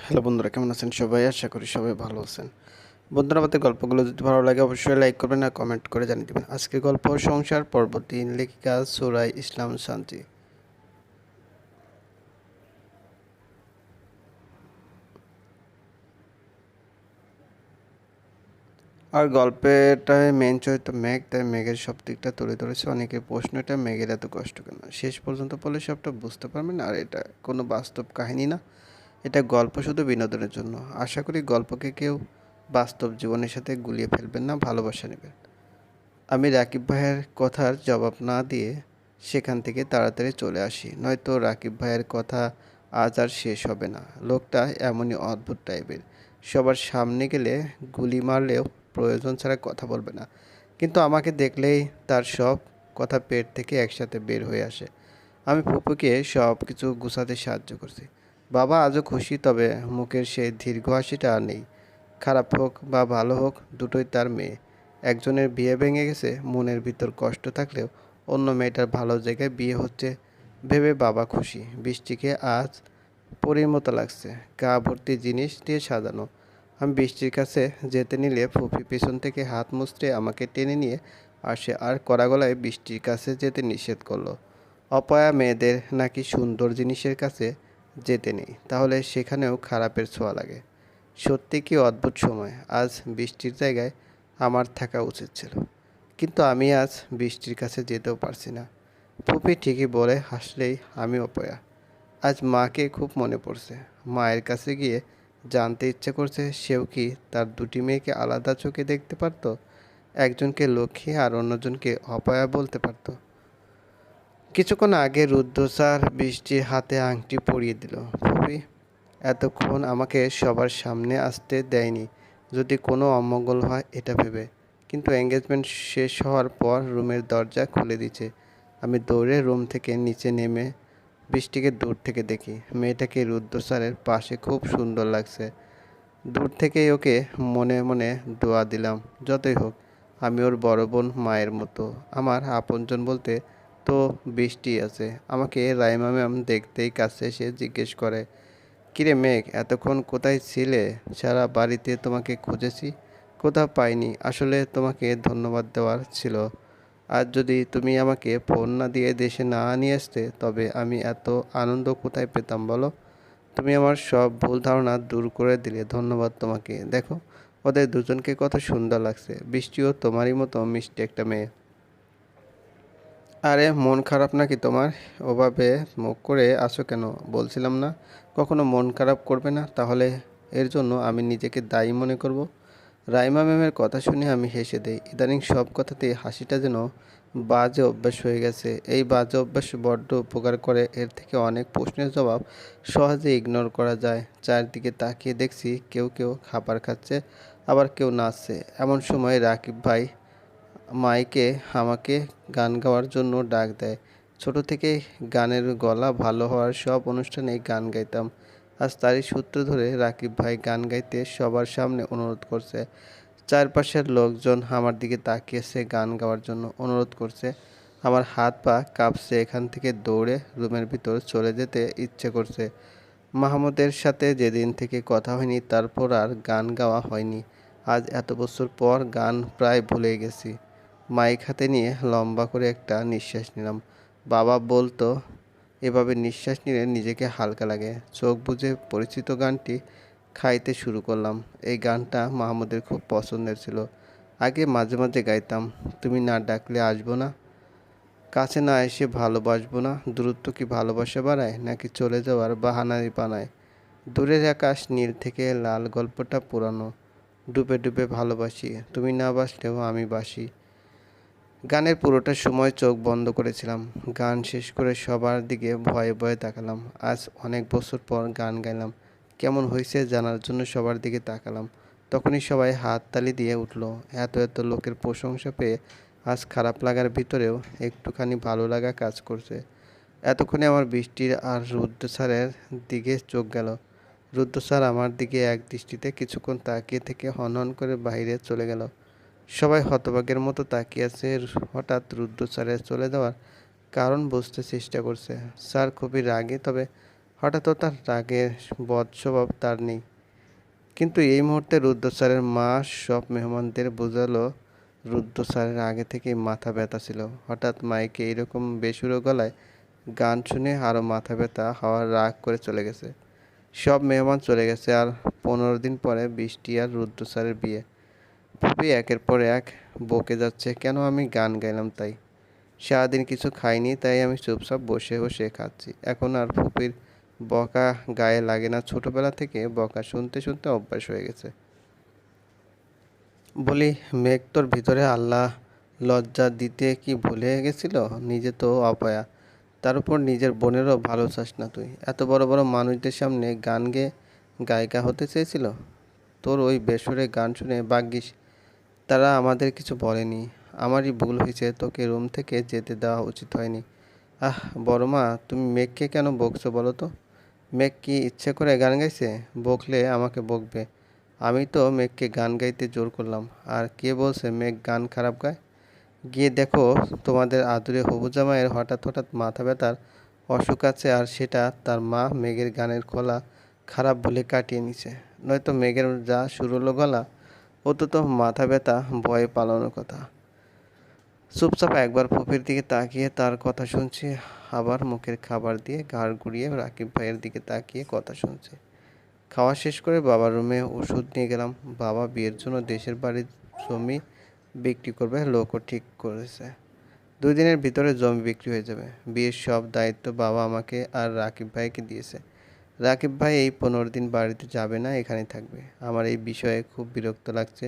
Hello বন্ধুরা, কেমন আছেন সবাই? আশা করি সবাই ভালো আছেন। বন্ধুরা, আমাদের গল্পগুলো যদি ভালো লাগে, অবশ্যই লাইক করবেন আর কমেন্ট করে জানিয়ে দেবেন। আজকের গল্প, সংসার পর্ব তিন লেখিকা, সুরাই, ইসলাম, শান্তি। আর গল্পেটায় মেন চরিত্র মেঘ, তাই মেঘের সব দিকটা তুলে ধরেছে অনেকে প্রশ্নটা মেঘের এত কষ্ট কেন? শেষ পর্যন্ত পড়লে সবটা বুঝতে পারবেন, আর এটা কোনো বাস্তব কাহিনী না। এটা গল্প শুধু বিনোদনের জন্য। আশা করি গল্পকে কেউ বাস্তব জীবনের সাথে গুলিয়ে ফেলবেন না, ভালোবাসা নেবেন। আমি রাকিব ভাইয়ের কথার জবাব না দিয়ে সেখান থেকে তাড়াতাড়ি চলে আসি। নয়তো রাকিব ভাইয়ের কথা আজ আর শেষ হবে না। লোকটা এমনই অদ্ভুত টাইপের। সবার সামনে গেলে গুলি মারলেও প্রয়োজন ছাড়া কথা বলবে না। কিন্তু আমাকে দেখলেই তার সব কথা পেট থেকে একসাথে বের হয়ে আসে। আমি ফুপুকে সব কিছু গুছাতে সাহায্য করছি। বাবা আজও খুশি, তবে মুখের সেই দীর্ঘ হাসিটা আর নেই। খারাপ হোক বা ভালো হোক, দুটোই তার মেয়ে। একজনের বিয়ে ভেঙে গেছে, মনের ভিতর কষ্ট থাকলেও অন্য মেয়েটার ভালো জায়গায় বিয়ে হচ্ছে ভেবে বাবা খুশি। বৃষ্টিকে আজ পরীর মতো লাগছে। গা ভর্তি জিনিস দিয়ে সাজানো। আমি বৃষ্টির কাছে যেতে নিলে ফুফি পেছন থেকে হাত মুচড়ে আমাকে টেনে নিয়ে আসে আর কড়া গলায় বৃষ্টির কাছে যেতে নিষেধ করল। অপয়া মেয়েদের নাকি সুন্দর জিনিসের কাছে যেতে নেই। তাহলে সেখানেও খারাপের ছোঁয়া লাগে। সত্যি কি অদ্ভুত সময়? আজ বৃষ্টির জায়গায় আমার থাকা উচিত ছিল। কিন্তু আমি আজ বৃষ্টির কাছে যেতেও পারছি না। ফুপি ঠিকই বলে, হাসলেই আমি অপয়া। আজ মাকে খুব মনে পড়ছে। মায়ের কাছে গিয়ে জানতে ইচ্ছে করছে সেও কি তার দুটি মেয়েকে আলাদা চোখে দেখতে পারতো? একজনকে লক্ষ্মী আর অন্যজনকে অপয়া বলতে পারতো? কিছুক্ষণ আগে রুদ্র স্যার বৃষ্টির হাতে আংটি পরিয়ে দিল। খুবই এতক্ষণ আমাকে সবার সামনে আসতে দেয়নি। যদি কোনো অমঙ্গল হয়, এটা ভেবে। কিন্তু এঙ্গেজমেন্ট শেষ হওয়ার পর রুমের দরজা খুলে দিচ্ছে আমি দৌড়ে রুম থেকে নিচে নেমে বৃষ্টিকে দূর থেকে দেখি। মেয়েটাকে রুদ্র স্যারের পাশে খুব সুন্দর লাগছে। দূর থেকেই ওকে মনে মনে দোয়া দিলাম, যতই হোক। আমি ওর বড় বোন মায়ের মতো। আমার আপনজন বলতে তো বৃষ্টি আছে। আমাকে রাইমা ম্যাম দেখতেই কাছে এসে জিজ্ঞেস করে, কিরে মেঘ, এতক্ষণ কোথায় ছিলে? সারা বাড়িতে তোমাকে খুঁজেছি। কোথাও পাইনি। আসলে তোমাকে ধন্যবাদ দেওয়ার ছিল। আর যদি তুমি আমাকে ফোন না দিয়ে দেশে না নিয়ে আসতে, তবে আমি এত আনন্দ কোথায় পেতাম বলো? তুমি আমার সব ভুল ধারণা দূর করে দিলে। ধন্যবাদ তোমাকে। দেখো, ওদের দুজনকে কত সুন্দর লাগছে। বৃষ্টিও তোমারই মতো মিষ্টি একটা মেয়ে। আরে, মন খারাপ নাকি তোমার? ওভাবে মুখ করে আসো কেন? বলছিলাম না। কখনো মন খারাপ করবে না? তাহলে এর জন্য আমি নিজেকে দায়ী মনে করব। রাইমা ম্যামের কথা শুনে আমি হেসে দেই। ইদানিং সব কথাতে হাসিটা যেন বাজে অভ্যাস হয়ে গেছে। এই বাজে অভ্যাস বড্ড উপকার করে। এর থেকে অনেক প্রশ্নের জবাব সহজে ইগনোর করা যায়। চারদিকে তাকিয়ে দেখছি কেউ কেউ খাবার খাচ্ছে, আবার কেউ নাচছে। এমন সময় রাকিব ভাই মাইকে আমাকে গান গাওয়ার জন্য ডাক দেয়। ছোট থেকে গানের গলা ভালো হওয়ার সব অনুষ্ঠানেই গান গাইতাম। আজ তারই সূত্র ধরে রাকিব ভাই গান গাইতে সবার সামনে অনুরোধ করছে। চারপাশের লোকজন আমার দিকে তাকিয়েছে গান গাওয়ার জন্য অনুরোধ করছে। আমার হাত পা কাঁপছে এখান থেকে দৌড়ে রুমের ভিতর চলে যেতে ইচ্ছে করছে। মাহমুদের সাথে যেদিন থেকে কথা হয়নি তারপর আর গান গাওয়া হয়নি। আজ এত বছর পর গান প্রায় ভুলে গেছি। মাইক হাতে নিয়ে লম্বা করে একটা নিঃশ্বাস নিলাম। বাবা বলতো, এভাবে নিঃশ্বাস নিলে নিজেকে হালকা লাগে। চোখ বুজে পরিচিত গানটি খাইতে শুরু করলাম। এই গানটা মাহমুদের খুব পছন্দের ছিল। আগে মাঝে মাঝে গাইতাম, তুমি না ডাকলে আসব না? কাছে না এসে ভালোবাসবো না? দূরত্ব কি ভালোবাসা বাড়ায়, নাকি চলে যাওয়ার বাহানারি বানায়? দূরের আকাশ, নীল থেকে লাল গল্পটা পুরানো। ডুবে ডুবে ভালোবাসি, তুমি না বাসলেও আমি বাসি। গানের পুরোটা সময় চোখ বন্ধ করেছিলাম। গান শেষ করে সবার দিকে ভয়ে ভয়ে তাকালাম। আজ অনেক বছর পর গান গাইলাম। কেমন হয়েছে জানার জন্য সবার দিকে তাকালাম। তখনই সবাই হাততালি দিয়ে উঠল। এত এত লোকের প্রশংসা পেয়ে আজ খারাপ লাগার ভিতরেও একটুখানি ভালো লাগা কাজ করছে। এতক্ষণে আমার বৃষ্টির আর রুদ্র স্যারের দিকে চোখ গেল। রুদ্র স্যার আমার দিকে এক দৃষ্টিতে কিছুক্ষণ তাকিয়ে থেকে হন হন করে বাইরে চলে গেল। সবাই হতভাগের মতো তাকিয়ে আছে হঠাৎ রুদ্র স্যারের চলে যাওয়ার কারণ বুঝতে চেষ্টা করছে। স্যার খুবই রাগে, তবে হঠাৎও তার রাগের বদ স্বভাব তার নেই। কিন্তু এই মুহূর্তে রুদ্র স্যারের মা সব মেহমানদের বোঝালো, রুদ্র স্যারের আগে থেকেই মাথা ব্যথা ছিল। হঠাৎ মাইকে এরকম বেসুরো গলায় গান শুনে আরও মাথা ব্যথা হওয়ার রাগ করে চলে গেছে। সব মেহমান চলে গেছে আর পনেরো দিন পরে বৃষ্টি আর রুদ্র স্যারের বিয়ে। ফুপি একের পর এক বকে যাচ্ছে। কেন আমি গান গাইলাম তাই? সারাদিন কিছু খাইনি, তাই আমি চুপচাপ বসে বসে খাচ্ছি। এখন আর ফুপির বকা গায়ে লাগে না। ছোটবেলা থেকে বকা শুনতে শুনতে অভ্যাস হয়ে গেছে। বলি, মেঘ তোর ভিতরে আল্লাহ লজ্জা দিতে কি ভুলে গেছিল? নিজে তো অপয়া। তার উপর নিজের বোনেরও ভালো চাস না তুই। এত বড় বড় মানুষদের সামনে গান গেয়ে গায়িকা হতে চেয়েছিল? তোর ওই বেসুরে গান শুনে ভাগ্যিস তারা আমাদের কিছু বলেনি। আমারই ভুল হয়েছে, তোকে রুম থেকে যেতে দেওয়া উচিত হয়নি। আহ, বড় মা, তুমি মেঘকে কেন বকছো বলো তো? মেঘ কি ইচ্ছে করে গান গাইছে? বকলে আমাকে বকবে। আমি তো মেঘকে গান গাইতে জোর করলাম। আর কে বলছে মেঘ গান খারাপ গায়? গিয়ে দেখো, তোমাদের আদুরে হবু জামাইয়ের হঠাৎ হঠাৎ মাথা ব্যথার অসুখ আছে আর সেটা তার মা মেঘের গানের গলা খারাপ বলে কাটিয়ে নিছে। নয়তো মেঘের যা শুরু হলো গলা ও তো তো মাথা ব্যথা, ভয়ে পালানোর কথা। চুপচাপ একবার ফুপির দিকে তাকিয়ে তার কথা শুনছি, আবার মুখের খাবার দিয়ে ঘাড় ঘুরিয়ে রাকিব ভাইয়ের দিকে তাকিয়ে কথা শুনছে। খাওয়া শেষ করে বাবার রুমে ওষুধ নিয়ে গেলাম। বাবা বিয়ের জন্য দেশের বাড়ির জমি বিক্রি করবে, লোকও ঠিক করেছে। দুই দিনের ভিতরে জমি বিক্রি হয়ে যাবে। বিয়ের সব দায়িত্ব বাবা আমাকে আর রাকিব ভাইকে দিয়েছে। রাকিব ভাই, এই পনেরো দিন বাড়িতে যাবে না এখানে থাকবে। আমার এই বিষয়ে খুব বিরক্ত লাগছে।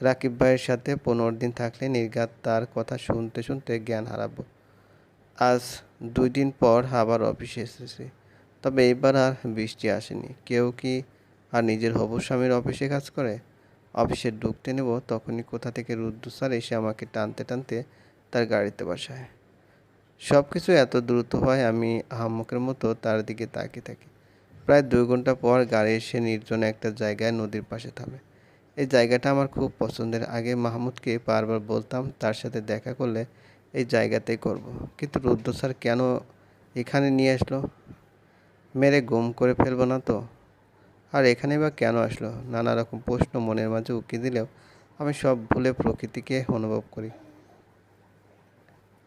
রাকিব ভাইয়ের সাথে পনেরো দিন থাকলে নির্ঘাত তার কথা শুনতে শুনতে জ্ঞান হারাবো। আজ দুই দিন পর আবার অফিসে এসেছি। তবে এবার আর বৃষ্টি আসেনি। কেউ কি আর নিজের হবু স্বামীর অফিসে কাজ করে? অফিসে ঢুকতে নেব, তখনই কোথা থেকে রুদ্র স্যার এসে আমাকে টানতে টানতে তার গাড়িতে বসায়। সব কিছু এত দ্রুত হয়, আমি আহাম্মকের মতো তার দিকে তাকিয়ে থাকি। প্রায় দুই ঘণ্টা পর গাড়ি এসে নির্জন একটা জায়গায় নদীর পাশে থামে। এই জায়গাটা আমার খুব পছন্দের। আগে মাহমুদকে বারবার বলতাম তার সাথে দেখা করলে এই জায়গাতেই করব। কিন্তু রুদ্র স্যার কেন এখানে নিয়ে আসলো? মেরে গুম করে ফেলব না তো? আর এখানে বা কেন আসলো? নানা রকম প্রশ্ন মনের মাঝে উকি দিলেও আমি সব ভুলে প্রকৃতিকে অনুভব করি।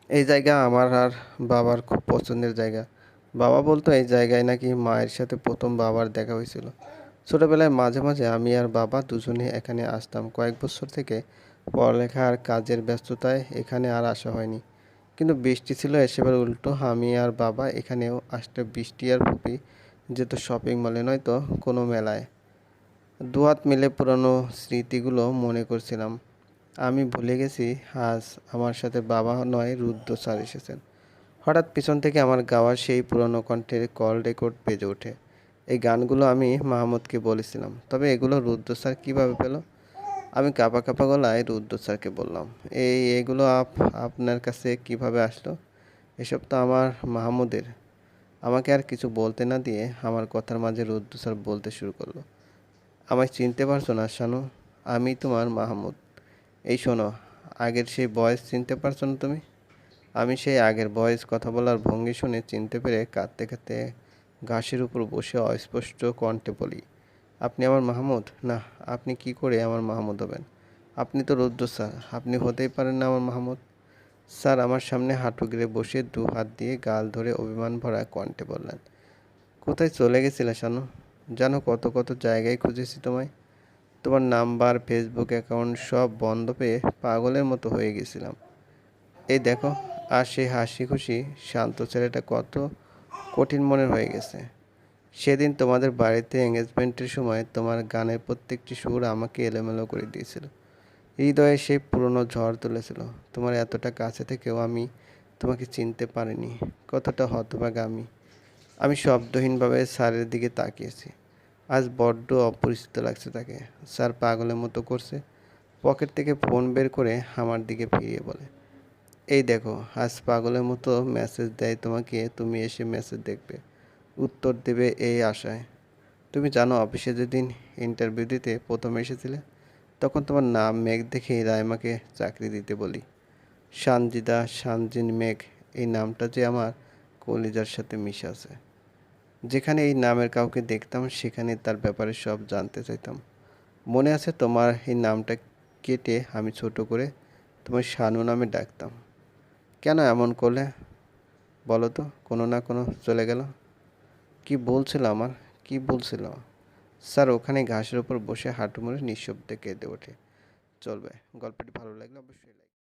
এই জায়গা আমার আর বাবার খুব পছন্দের জায়গা। বাবা বলতো এই জায়গায় নাকি মায়ের সাথে প্রথম বাবার দেখা হয়েছিল। ছোটোবেলায় মাঝে মাঝে আমি আর বাবা দুজনে এখানে আসতাম। কয়েক বছর থেকে পড়ালেখা আর কাজের ব্যস্ততায় এখানে আর আসা হয়নি। কিন্তু বৃষ্টি ছিল, এসেবার উল্টো আমি আর বাবা এখানেও আসতে বৃষ্টি আর পুপি যেত শপিং মলে নয়তো কোনো মেলায়। দুহাত মিলে পুরনো স্মৃতিগুলো মনে করছিলাম। আমি ভুলে গেছি, আজ আমার সাথে বাবা নয়, রুদ্র স্যার এসেছেন। হঠাৎ পিছন থেকে আমার গাওয়া সেই পুরনো কণ্ঠের কল রেকর্ড বেজে ওঠে। এই গানগুলো আমি মাহমুদকে বলেছিলাম, তবে এগুলো রুদ্র স্যার কীভাবে পেল? আমি কাপা কাপা গলায় রুদ্র স্যারকে বললাম, এই, এগুলো আপ, আপনার কাছে কীভাবে আসলো? এসব তো আমার মাহমুদের। আমাকে আর কিছু বলতে না দিয়ে আমার কথার মাঝে রুদ্র স্যার বলতে শুরু করল, আমায় চিনতে পারছ না শানু, আমি তোমার মাহমুদ। এই শোনো, আগের সেই বয়স চিনতে পারছ না তুমি? আমি সেই আগের বয়স কথা বলার ভঙ্গি শুনে চিনতে পেরে কাঁদতে কাঁদতে ঘাসের উপর বসে অস্পষ্ট কণ্ঠে বলি, আপনি আমার মাহমুদ? না, আপনি কি করে আমার মাহমুদ হবেন? আপনি তো রুদ্র, স্যার। আপনি হতেই পারেন না আমার মাহমুদ। স্যার আমার সামনে হাঁটু গিরে বসে দু হাত দিয়ে গাল ধরে অভিমান ভরা কণ্ঠে বললেন, কোথায় চলে গেছিলে শানু? জানো কত কত জায়গায় খুঁজেছি তোমায়। তোমার নাম্বার, ফেসবুক অ্যাকাউন্ট সব বন্ধ পেয়ে পাগলের মতো হয়ে গেছিলাম। এই দেখো আর সেই হাসি খুশি, শান্ত ছেলেটা কত কঠিন মনের হয়ে গেছে। সেদিন তোমাদের বাড়িতে এঙ্গেজমেন্টের সময় তোমার গানের প্রত্যেকটি সুর আমাকে এলোমেলো করে দিয়েছিল। হৃদয়ে সেই পুরনো ঝড় তুলেছিল। তোমার এতটা কাছে থেকেও আমি তোমাকে চিনতে পারিনি। কতটা হতভাগা আমি। আমি শব্দহীনভাবে স্যারের দিকে তাকিয়েছি। আজ বড্ড অপরিচিত লাগছে তাকে। স্যার পাগলের মতো করছে। পকেট থেকে ফোন বের করে আমার দিকে ফিরিয়ে বলে এই দেখো, আজ পাগলের মতো মেসেজ দেয় তোমাকে, তুমি এসে মেসেজ দেখবে। উত্তর দেবে এই আশায়। তুমি জানো অফিসে যেদিন ইন্টারভিউ দিতে প্রথম এসেছিলে, তখন তোমার নাম মেঘ দেখে রায়মাকে চাকরি দিতে বলি। সানজিদা, সানজিন মেঘ, এই নামটা যে আমার কলিজার সাথে মিশে আছে। যেখানে এই নামের কাউকে দেখতাম, সেখানে তার ব্যাপারে সব জানতে চাইতাম। মনে আছে তোমার এই নামটা কেটে আমি ছোট করে তোমার শানু নামে ডাকতাম। কেন এমন করলে? বলো তো, কোনো না কোনো চলে গেল। কি বলছিল আমার? কি বলছিল? স্যার, ওখানে ঘাসের উপর বসে হাঁটু মুড়ে নিঃশব্দে কেঁদে ওঠে। চলবে, গল্পটি ভালো লাগলে অবশ্যই